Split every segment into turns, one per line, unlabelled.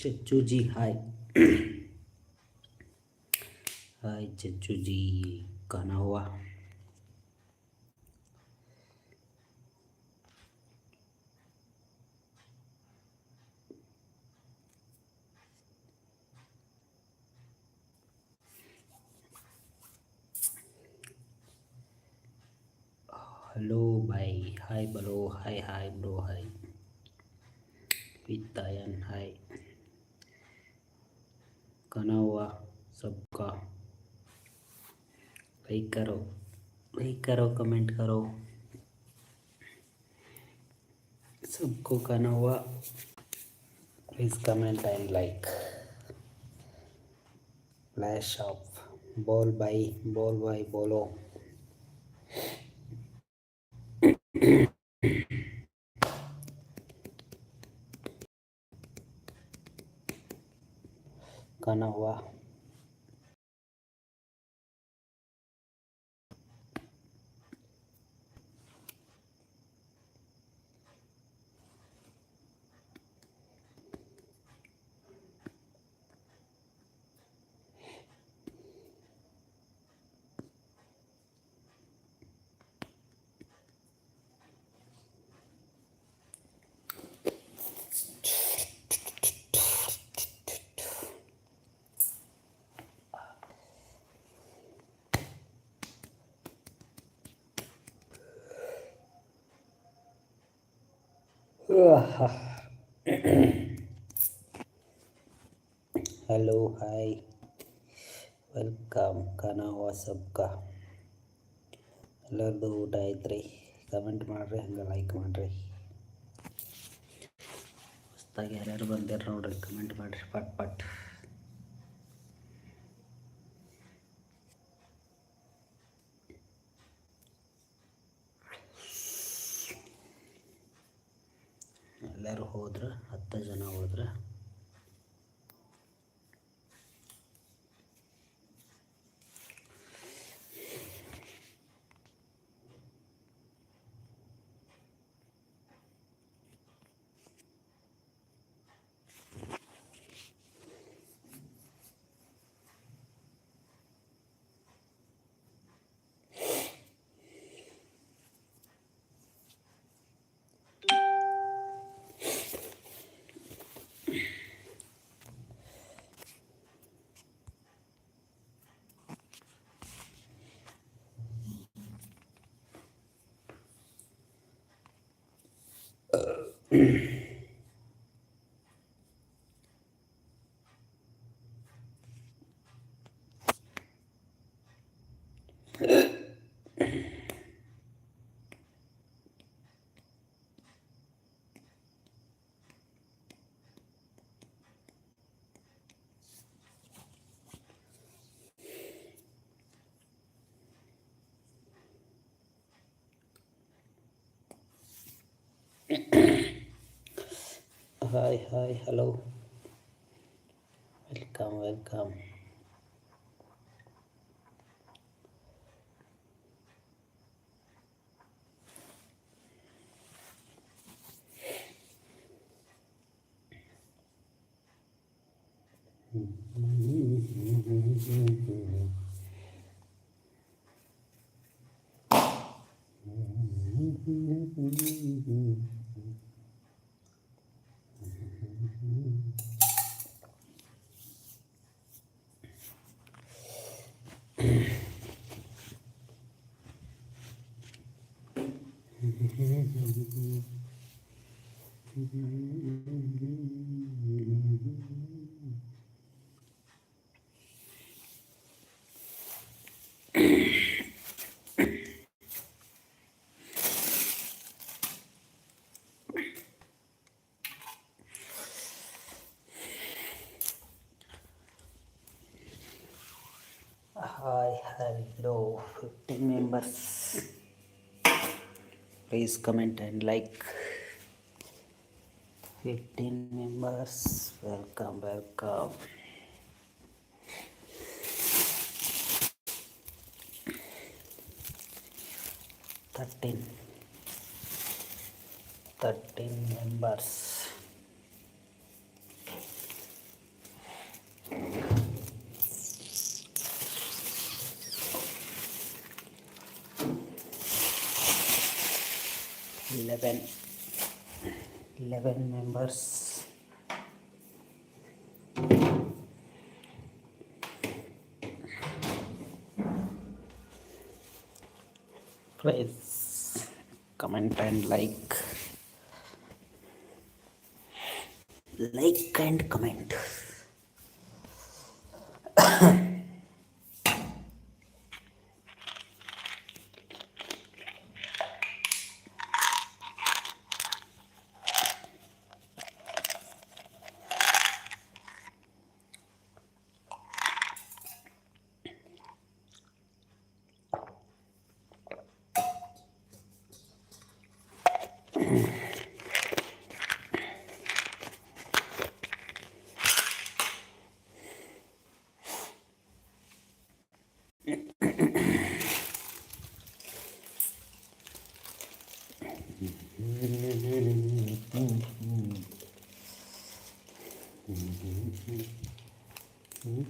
ചച്ചുജി hi hi ചച്ചുജി കനവ hello bye hi, bro. Hi hi, bro. Hi. Vitayan hi. कना हुआ सबका। लाइक करो लाइक करो कमेंट करो। सबको घना हुआ please comment and like flash off बोल भाई बोल भाई बोलो। ಹಲೋ ಹಾಯ್ ವೆಲ್ಕಮ್ ಕನಾವ ಸಬ್ಕ ಎಲ್ಲರದು ಊಟ ಐತ್ರಿ ಕಮೆಂಟ್ ಮಾಡಿರಿ, ಹಂಗೆ ಲೈಕ್ ಮಾಡಿರಿ. ಹೊಸ್ದಾಗಿ ಯಾರ್ಯಾರು ಬಂದಿರ ನೋಡ್ರಿ ಕಮೆಂಟ್ ಮಾಡಿರಿ, ಪಟ್ ಪಟ್. uh, hi hi hello. Welcome welcome. mm hello, 15 members. Please comment and like. 15 members. Welcome, welcome. Thirteen. Thirteen members. 11 members. Please comment and like. Like and comment.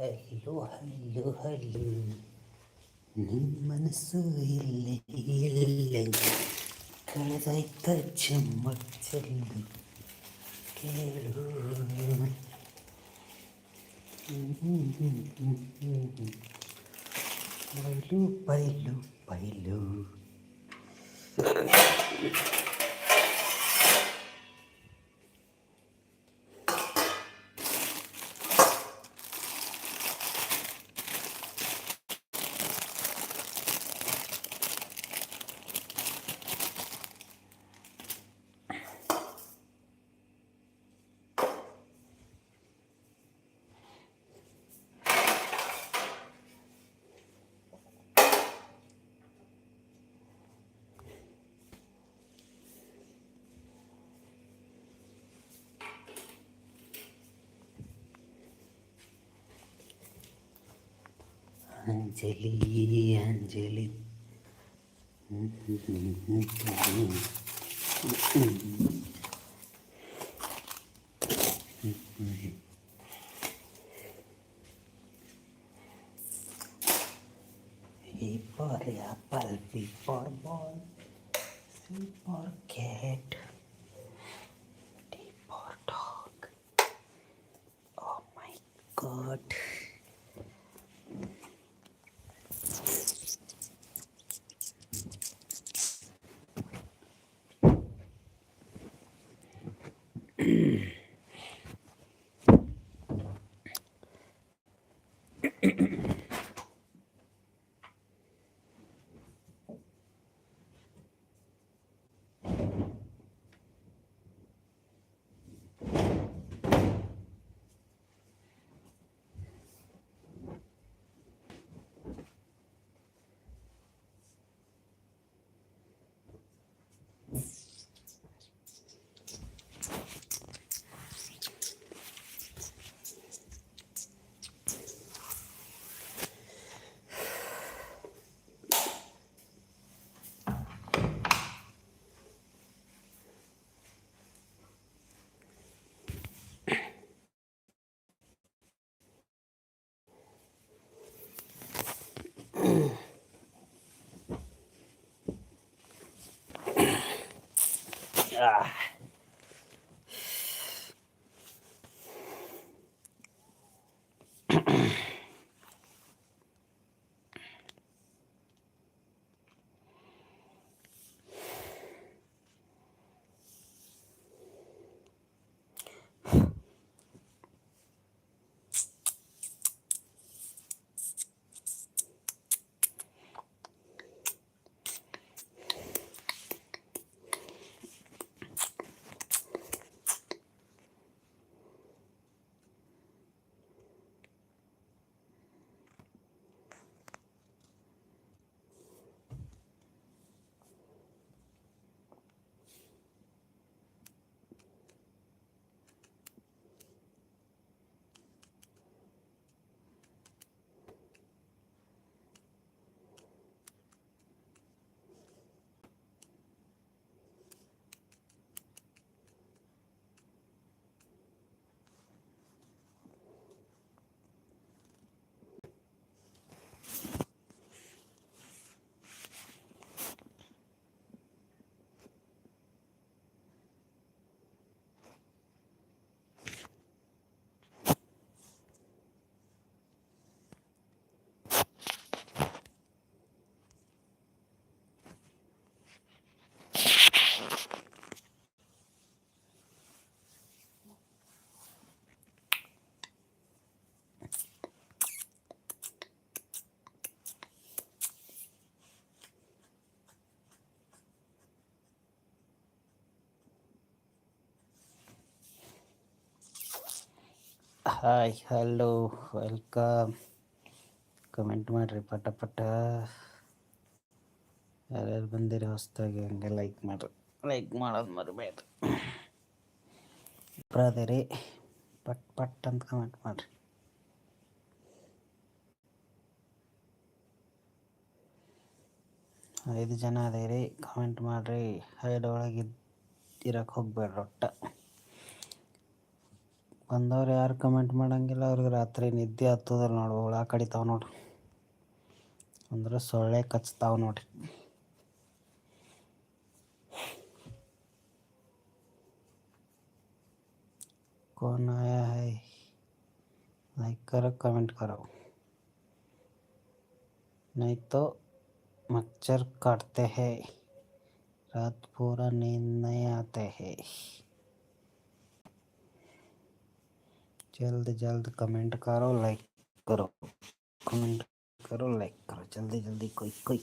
ഹല്ലു ഹല്ലു ഹല്ലു നിൻ മനസ്സു ഇല്ല ഇല്ലെങ്കിൽ കളതായി തച്ചമ്മച്ചെല്ലു കേളൂ പൈലു പൈലു പൈലു അഞ്ജലി അഞ്ജലി E for apple, for ball, for cat. 啊。hi hello welcome comment ಮಾಡಿರಿ, ಪಟ ಪಟ. ಯಾರ್ಯಾರು ಬಂದಿರಿ ಹೊಸ್ದಾಗಿ, ಹಂಗೆ ಲೈಕ್ ಮಾಡಿರಿ. ಲೈಕ್ ಮಾಡೋದು ಮರಿಬೇಡ್ರಿ. ಇಬ್ಬರದಿರಿ ಪಟ್ ಪಟ್ ಅಂತ ಕಮೆಂಟ್ ಮಾಡಿರಿ. ಐದು ಜನ ಅದೇ ರೀ ಕಮೆಂಟ್ ಮಾಡಿರಿ. ಹೈಡ್ ಒಳಗೆ ಇರಕ್ಕೆ ಹೋಗ್ಬೇಡ್ರಿ ಒಟ್ಟ. ಬಂದವ್ರು ಯಾರು ಕಮೆಂಟ್ ಮಾಡಂಗಿಲ್ಲ ಅವ್ರಿಗೆ ರಾತ್ರಿ ನಿದ್ದೆ ಹತ್ತದ ನೋಡಿ ಹುಳ ಕಡಿತಾವ ನೋಡ್ರಿ ಅಂದ್ರೆ ಸೊಳ್ಳೆ ಕಚ್ತಾವ ನೋಡ್ರಿ कौन आया है लाइक करो कमेंट करो नहीं तो मच्छर काटते हैं रात पूरा नींद नहीं आते हैं जल्द जल्द कमेंट करो लाइक करो कमेंट करो लाइक करो जल्दी जल्दी कोई कोई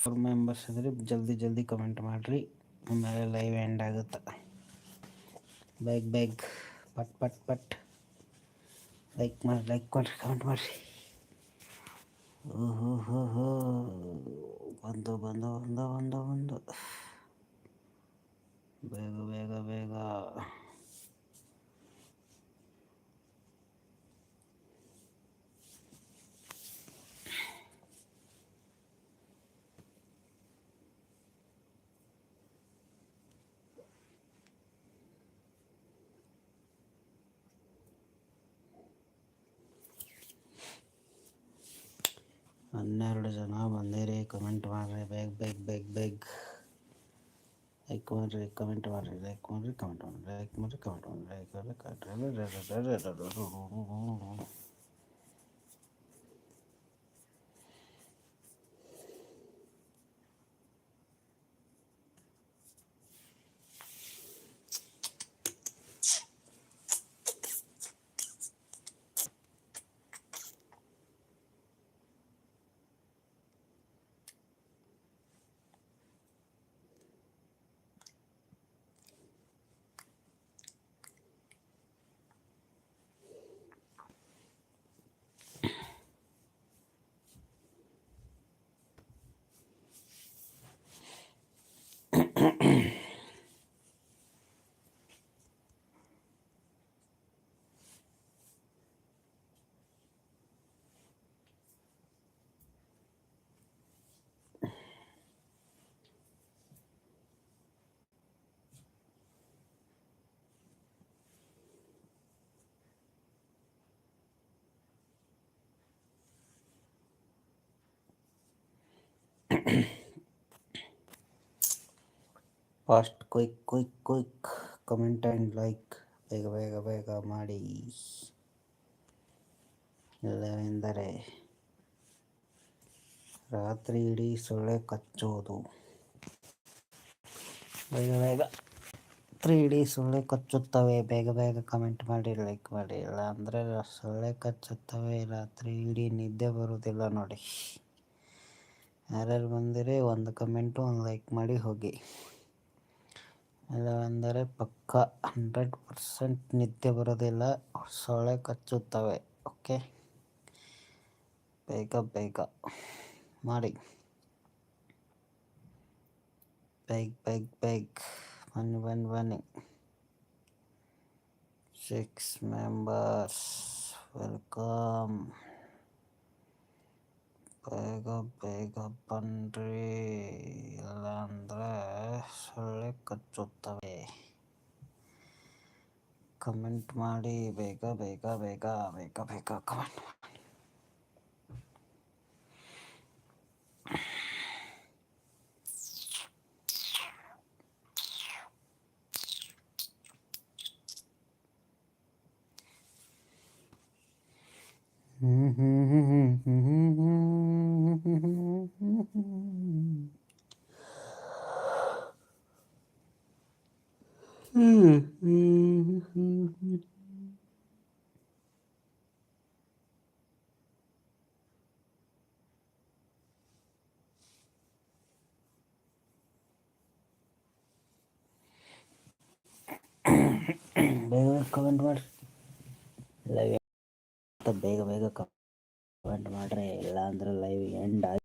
ಫುಲ್ ಮೆಂಬರ್ಸ್ ಇದ್ರಿ ಜಲ್ದಿ ಜಲ್ದಿ ಕಮೆಂಟ್ ಮಾಡಿರಿ ಆಮೇಲೆ ಲೈವ್ ಎಂಡ್ ಆಗುತ್ತೆ ಬೇಗ ಬೇಗ ಪಟ್ ಪಟ್ ಪಟ್ ಲೈಕ್ ಮಾಡಿ ಲೈಕ್ ಮಾಡಿರಿ ಕಮೆಂಟ್ ಮಾಡಿರಿ ಓಹೋ ಹೋ ಹೋ ಬಂದು ಬಂದು ಬಂದು ಬಂದು ಬಂದು ಬೇಗ ಬೇಗ ಬೇಗ ಹನ್ನೆರಡು ಜನ ಬಂದಿರಿ ಕಮೆಂಟ್ ಮಾಡಿರಿ ಬೇಗ ಬೇಗ ಬೇಗ ಬೇಗ లైక్ మరి కమెంట్ మరి లైక్ మరి కమెంట్ మరి లైక్ మరి కమెంట్ మరి లైక్ మరి comment fast quick quick quick comment and like ಬೇಗ ಬೇಗ ಬೇಗ ಮಾಡಿ. ಇಲ್ಲವೆಂದರೆ ರಾತ್ರಿ ಇಡೀ ಸೊಳ್ಳೆ ಕಚ್ಚೋದು. ಬೇಗ ಬೇಗ. ರಾತ್ರಿ ಇಡೀ ಸೊಳ್ಳೆ ಕಚ್ಚುತ್ತವೆ. ಬೇಗ ಬೇಗ ಕಮೆಂಟ್ ಮಾಡಿ ಲೈಕ್ ಮಾಡಿ. ಇಲ್ಲ ಅಂದರೆ ಸೊಳ್ಳೆ ಕಚ್ಚುತ್ತವೆ. ರಾತ್ರಿ ಇಡೀ ನಿದ್ದೆ ಬರುವುದಿಲ್ಲ ನೋಡಿ. ಯಾರ್ಯಾರು ಬಂದಿರಿ, ಒಂದು ಕಮೆಂಟು ಒಂದು ಲೈಕ್ ಮಾಡಿ ಹೋಗಿ. ಇಲ್ಲವೆಂದರೆ ಪಕ್ಕ ಹಂಡ್ರೆಡ್ ಪರ್ಸೆಂಟ್ ನಿದ್ದೆ ಬರೋದಿಲ್ಲ, ಸೊಳ್ಳೆ ಕಚ್ಚುತ್ತವೆ ಓಕೆ ಬೇಗ ಬೇಗ ಮಾಡಿ. ಬೇಗ ಬೇಗ ಬೇಗ ಬನ್ನಿ ಬನ್ನಿ ಬನ್ನಿ. ಸಿಕ್ಸ್ ಮೆಂಬರ್ಸ್ ವೆಲ್ಕಮ್ ಬೇಗ ಬೇಗ ಬನ್ರಿ ಇಲ್ಲಾಂದ್ರ ಸೊಳ್ಳೆ ಕಚ್ಚುತ್ತವೆ. ಕಮೆಂಟ್ ಮಾಡಿ, ಬೇಗ ಬೇಗ ಬೇಗ ಬೇಗ ಬೇಗ ಕಮೆಂಟ್ ಮಾಡಿ. ಹ್ಮ್ ಬೇಗ ಕಮೆಂಟ್ ಮಾಡ್ರಿ ಲೈವ್ ಬೇಗ ಬೇಗ ಕಮೆಂಟ್ ಮಾಡ್ರಿ ಇಲ್ಲ ಅಂದ್ರೆ ಲೈವ್ ಎಂಡ್ ಆಗಿ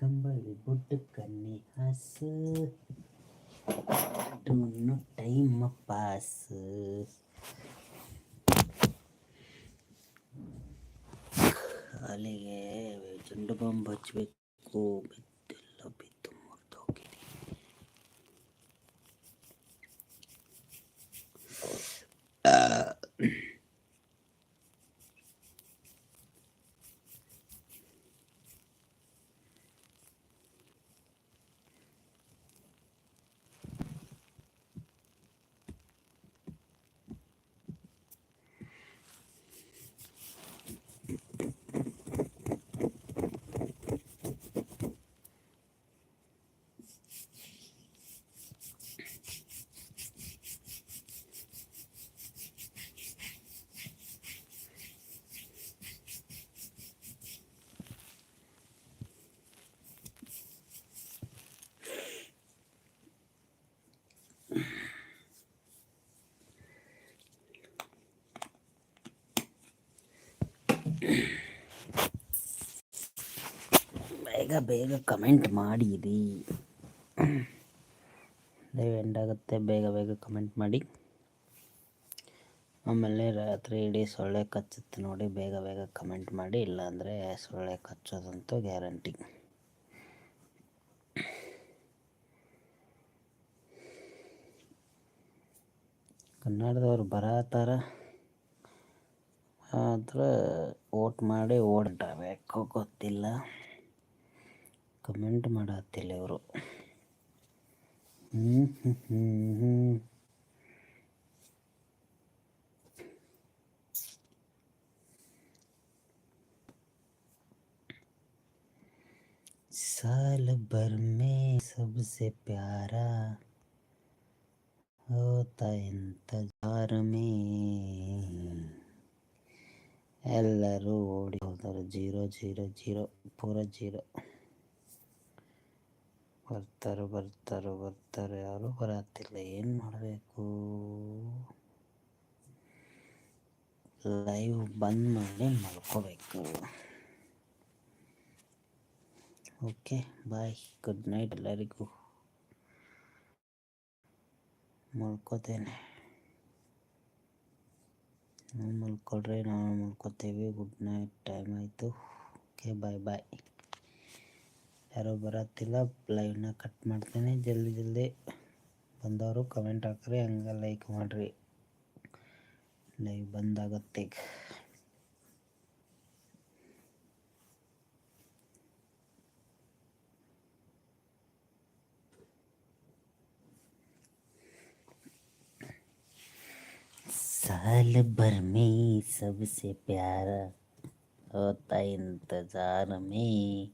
ಕರಿ ಕಂಬಳಿ ಬುಡ್ಡ ಕಣ್ಣಿ ಹಾಸು ಟೂನು ಟೈಮ್ ಪಾಸ್ ಅಲ್ಲಿಗೆ ಚೆಂಡು ಬಾಂಬ್ ಹಚ್ಚಬೇಕು ಬಿದ್ದೆಲ್ಲ ಬಿದ್ದು ಮುರಿದೋಗಿದೆ ಬೇಗ ಬೇಗ ಕಮೆಂಟ್ ಮಾಡಿರಿ. ಎಂಡ್ ಆಗುತ್ತೆ ಬೇಗ ಬೇಗ ಕಮೆಂಟ್ ಮಾಡಿ. ಆಮೇಲೆ ರಾತ್ರಿ ಇಡೀ ಸೊಳ್ಳೆ ಕಚ್ಚುತ್ತೆ ನೋಡಿ, ಬೇಗ ಬೇಗ ಕಮೆಂಟ್ ಮಾಡಿ, ಇಲ್ಲಾಂದರೆ ಸೊಳ್ಳೆ ಕಚ್ಚೋದಂತೂ ಗ್ಯಾರಂಟಿ ಕನ್ನಡದವ್ರು ಬರತ್ತಾರ ಆದ್ರೆ ಓಟ್ ಮಾಡಿ ಓಡ್ಡಬೇಕು ಗೊತ್ತಿಲ್ಲ ಕಮೆಂಟ್ ಮಾಡತ್ತಿಲ್ಲ ಇವರು ಹ್ಞೂ ಹ್ಞೂ ಹ್ಞೂ ಹ್ಞೂ साल भर में सबसे प्यारा होता इंतजार में ಎಲ್ಲರೂ ಓಡಿ ಹೋದರು. ಜೀರೋ ಜೀರೋ ಜೀರೋ, ಪೂರ ಜೀರೋ. ಬರ್ತಾರೋ ಬರ್ತಾರೋ, ಬರ್ತಾರೆ. ಯಾರು ಬರತ್ತಿಲ್ಲ. ಏನು ಮಾಡಬೇಕು? ಲೈವ್ ಬಂದ್ ಮಾಡಿ ಮಲ್ಕೋಬೇಕು. ಓಕೆ ಬಾಯ್ ಗುಡ್ ನೈಟ್ ಎಲ್ಲರಿಗೂ. ಮಲ್ಕೋತೇನೆ. ನೀವು ಮಲ್ಕೊಳ್ರಿ ನಾವು ಮಲ್ಕೊತೀವಿ. ಗುಡ್ ನೈಟ್ ಟೈಮ್ ಆಯಿತು. ಓಕೆ ಬಾಯ್ ಬಾಯ್ ಯಾರೋ ಬರತ್ತಿಲ್ಲ ಲೈವ್ನ ಕಟ್ ಮಾಡ್ತೇನೆ. ಜಲ್ದಿ ಜಲ್ದಿ ಬಂದವರು ಕಮೆಂಟ್ ಹಾಕ್ರಿ, ಹಂಗೆ ಲೈಕ್ ಮಾಡಿರಿ. ಲೈವ್ ಬಂದಾಗತ್ತೆ साल भर में सबसे प्यारा होता इंतज़ार में।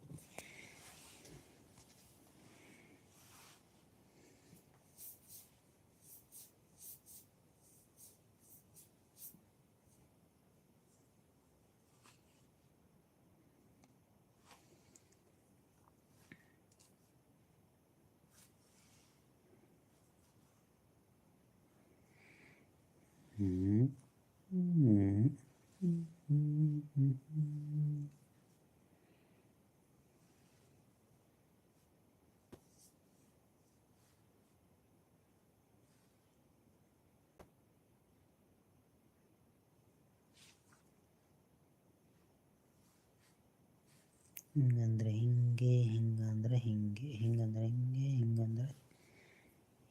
ಹಿಂಗಂದ್ರೆ ಹಿಂಗೆ ಹಿಂಗಂದ್ರೆ ಹಿಂಗೆ ಹಿಂಗಂದ್ರೆ ಹಿಂಗೆ ಹಿಂಗಂದ್ರೆ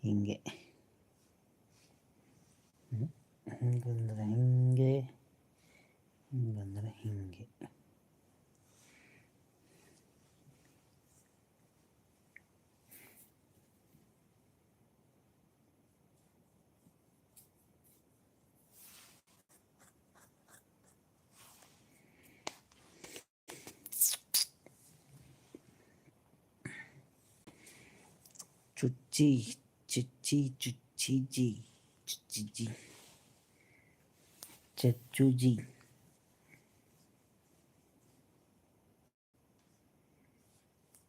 ಹಿಂಗೆ. ಹಿಂಗಂದ್ರೆ ಹಿಂಗೆ ಹಿಂಗಂದ್ರೆ ಹಿಂಗೆ ಚುಚ್ಚಿ ಚುಚ್ಚಿ ಚುಚ್ಚಿ, ಜಿ ಚುಚ್ಚಿ, ಜಿ. ಚಚ್ಚುಜಿ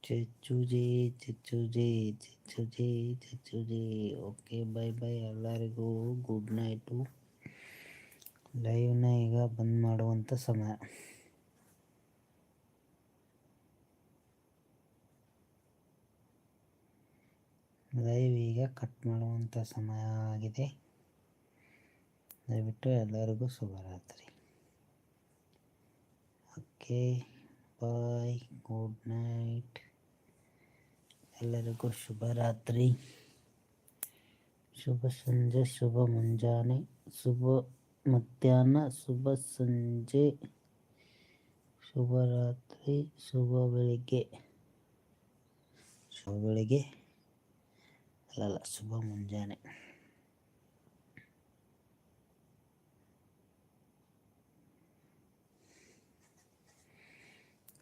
ಚಚ್ಚುಜಿ ಚಚ್ಚುಜಿ ಚಚ್ಚುಜಿ ಚಚ್ಚುಜಿ ಓಕೆ ಬೈ ಬೈ ಎಲ್ಲರಿಗೂ ಗುಡ್ ನೈಟು ಲೈವ್ನ ಈಗ ಬಂದ್ ಮಾಡುವಂಥ ಸಮಯ. ಲೈವ್ ಈಗ ಕಟ್ ಮಾಡುವಂಥ ಸಮಯ ಆಗಿದೆ. ದಯವಿಟ್ಟು ಎಲ್ಲರಿಗೂ ಶುಭರಾತ್ರಿ. ಓಕೆ ಬಾಯ್ ಗುಡ್ ನೈಟ್ ಎಲ್ಲರಿಗೂ ಶುಭರಾತ್ರಿ. ಶುಭ ಸಂಜೆ, ಶುಭ ಮುಂಜಾನೆ, ಶುಭ ಮಧ್ಯಾಹ್ನ, ಶುಭ ಸಂಜೆ. ಶುಭರಾತ್ರಿ, ಶುಭ ಬೆಳಿಗ್ಗೆ. ಶುಭ ಬೆಳಿಗ್ಗೆ. ಅಲ್ಲಲ್ಲ ಶುಭ ಮುಂಜಾನೆ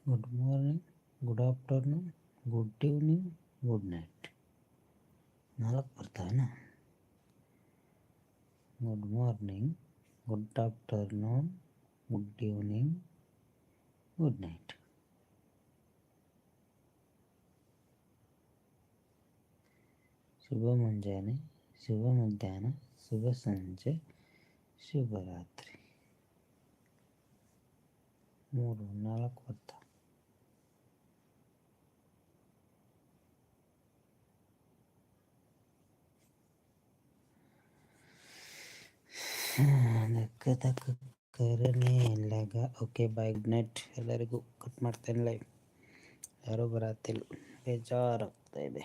good morning good afternoon good evening good night ನಾಲ್ಕು ಬರ್ತಾವೇನ good morning good afternoon good evening good night ಶುಭ ಮುಂಜಾನೆ ಶುಭ ಮಧ್ಯಾಹ್ನ ಶುಭ ಸಂಜೆ ಶುಭರಾತ್ರಿ ಮೂರು ನಾಲ್ಕು ಬರ್ತಾವೆ ಲೆಕ್ಕ ತಕ್ಕ ಕರನೇ ಇಲ್ಲಾಗ ಓಕೆ ಬಾಯ್ ಗುಡ್ ನೈಟ್ ಎಲ್ಲರಿಗೂ ಕಟ್ ಮಾಡ್ತೇನೆ ಲೈವ್ ಯಾರೂ ಬರತ್ತಿಲ್ಲ ಬೇಜಾರಾಗ್ತಾ ಇದೆ